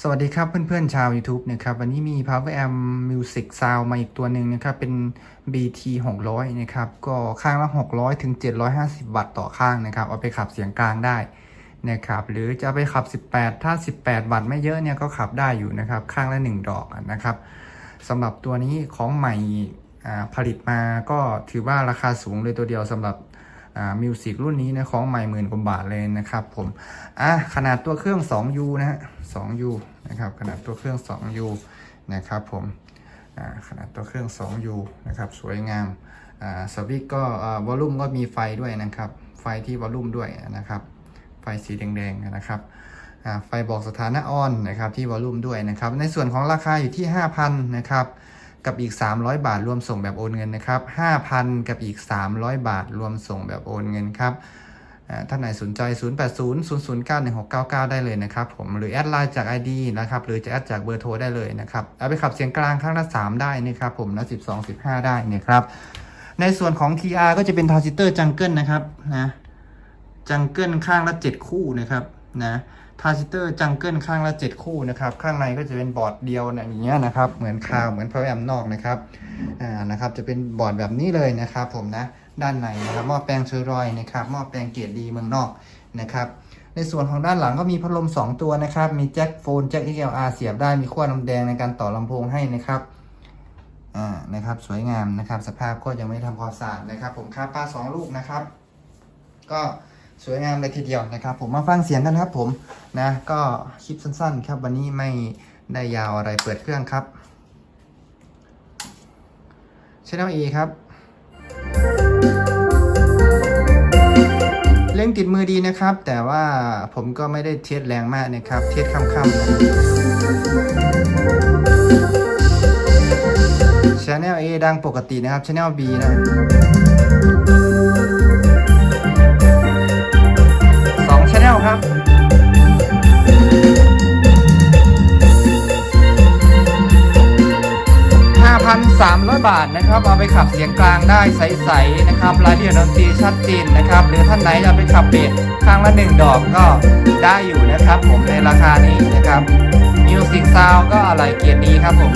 สวัสดีครับเพื่อนๆชาว YouTube นะครับวันนี้มี Power Amp Music Sound มาอีกตัวหนึ่งนะครับ เป็น BT 600 นะครับ ก็ข้างละ 600 ถึง 750 วัตต์ต่อข้างนะครับ เอาไปขับเสียงกลางได้นะครับ หรือจะไปขับ 18 ถ้า 18 วัตต์ไม่เยอะเนี่ยก็ขับได้อยู่นะครับ ข้างละ 1 ดอกนะครับสำหรับตัวนี้ของใหม่อ่าผลิตมาก็ถือว่าราคาสูงเลยตัวเดียวสำหรับ มิวสิกรุ่นนี้นะของใหม่หมื่นกว่าบาทเลยนะครับผมอะขนาดตัวเครื่อง 2U นะฮะ 2U นะครับขนาดตัวเครื่อง 2U นะครับผมอ่าขนาดตัวเครื่อง 2U นะครับสวยงามอ่าสวิตก็วอลลุ่มก็มีไฟด้วยนะครับ ไฟที่วอลลุ่มด้วยนะครับ ไฟสีแดงๆนะครับอ่าไฟบอกสถานะออนนะครับที่วอลลุ่มด้วยนะครับ ในส่วนของราคาอยู่ที่ 5,000นะครับ กับอีก 300 บาทรวมส่งแบบโอนเงินนะครับ5,000 กับอีก 300 บาทรวมส่งแบบโอนเงินครับท่านไหนสนใจ 0800091699 ได้เลยนะครับผม หรือแอดไลน์จาก ID นะครับ หรือจะแอดจากเบอร์โทรได้เลยนะครับ เอาไปขับเสียงกลางข้างละ3ได้นะครับผมนะ12 15 ได้นะครับ ในส่วนของ TR ก็จะเป็นทาร์ซิเตอร์จังเกิลนะครับนะ จังเกิลข้างละ 7 คู่นะครับนะ ทาร์ซิเตอร์จังเกิลข้างละ 7 คู่นะครับ ข้างในก็จะเป็นบอร์ดเดียวนะอย่างเงี้ยนะครับ เหมือนคาวเหมือนพาวแอมนอกนะครับ อ่า นะครับ จะเป็นบอร์ดแบบนี้เลยนะครับ ผมนะ ด้านในนะครับหม้อแปลงเชอรอยนะครับหม้อแปลงเกรดดีเมืองนอกนะครับ ในส่วนของด้านหลังก็มีพัดลม 2 ตัวนะครับ มีแจ็คโฟนแจ็ค XLR เสียบได้ มีขั้วนำแดงในการต่อลำโพงให้นะครับ อ่า นะครับ สวยงามนะครับ สภาพก็ยังไม่ทำความสะอาดนะครับ ผมค่าป้าสองลูกนะครับ ก็ สวยงามเลยทีเดียวนะครับ ผมมาฟังเสียงกันครับผมนะก็คลิปสั้นๆ ครับวันนี้ไม่ได้ยาวอะไรเปิดเครื่องครับ Channel A ครับ เล่งติดมือดีนะครับ แต่ว่าผมก็ไม่ได้เทสแรงมากนะครับ เทสค่ำๆนะ Channel A ดังปกตินะครับ Channel B นะ 1,300 บาทนะครับเอาไปขับเสียงกลางได้ใสๆนะครับรายละเอียดดนตรีชัดเจนนะครับ หรือท่านไหนจะเอาไปขับเบสข้างละ 1 ดอกก็ได้อยู่นะครับ ผมในราคานี้นะครับมิวสิกซาวก็อะไรเกียรติดีครับผม